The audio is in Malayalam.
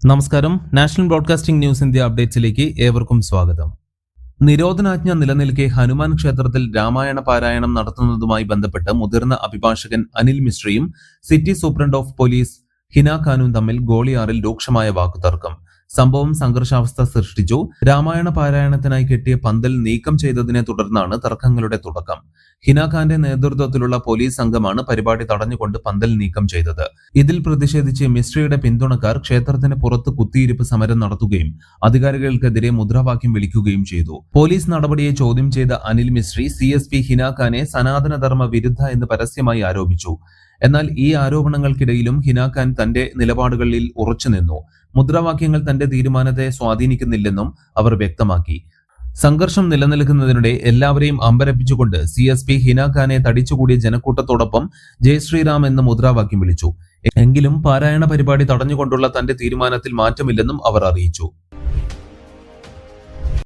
നമസ്കാരം. നാഷണൽ ബ്രോഡ്കാസ്റ്റിംഗ് ന്യൂസ് ഇന്ത്യ അപ്ഡേറ്റ്സിലേക്ക് ഏവർക്കും സ്വാഗതം. നിരോധനാജ്ഞ നിലനിൽക്കെ ഹനുമാൻ ക്ഷേത്രത്തിൽ രാമായണ പാരായണം നടത്തുന്നതുമായി ബന്ധപ്പെട്ട് മുതിർന്ന അഭിഭാഷകൻ അനിൽ മിശ്രയും city superintendent of police Hina ഖാനും തമ്മിൽ ഗോളിയാറിൽ രൂക്ഷമായ വാക്കുതർക്കം. സംഭവം സംഘർഷാവസ്ഥ സൃഷ്ടിച്ചു. രാമായണ പാരായണത്തിനായി കെട്ടിയ പന്തൽ നീക്കം ചെയ്തതിനെ തുടർന്നാണ് തർക്കങ്ങളുടെ തുടക്കം. ഹിനാഖാന്റെ നേതൃത്വത്തിലുള്ള പോലീസ് സംഘമാണ് പരിപാടി തടഞ്ഞുകൊണ്ട് പന്തൽ നീക്കം ചെയ്തത്. ഇതിൽ പ്രതിഷേധിച്ച് മിശ്രയുടെ പിന്തുണക്കാർ ക്ഷേത്രത്തിന് പുറത്ത് കുത്തിയിരിപ്പ് സമരം നടത്തുകയും അധികാരികൾക്കെതിരെ മുദ്രാവാക്യം വിളിക്കുകയും ചെയ്തു. പോലീസ് നടപടിയെ ചോദ്യം ചെയ്ത Anil Mishri C S P ഹിനാഖാനെ സനാതനധർമ്മ വിരുദ്ധ എന്ന് പരസ്യമായി ആരോപിച്ചു. എന്നാൽ ഈ ആരോപണങ്ങൾക്കിടയിലും ഹിനാഖാൻ തന്റെ നിലപാടുകളിൽ ഉറച്ചുനിന്നു. മുദ്രാവാക്യങ്ങൾ തന്റെ തീരുമാനത്തെ സ്വാധീനിക്കുന്നില്ലെന്നും അവർ വ്യക്തമാക്കി. സംഘർഷം നിലനിൽക്കുന്നതിനിടെ എല്ലാവരെയും അമ്പരപ്പിച്ചുകൊണ്ട് സി എസ് പി ഹിന ഖാനെ തടിച്ചുകൂടിയ ജനക്കൂട്ടത്തോടൊപ്പം ജയ് ശ്രീറാം എന്ന മുദ്രാവാക്യം വിളിച്ചു. എങ്കിലും പാരായണ പരിപാടി തടഞ്ഞുകൊണ്ടുള്ള തന്റെ തീരുമാനത്തിൽ മാറ്റമില്ലെന്നും അവർ അറിയിച്ചു.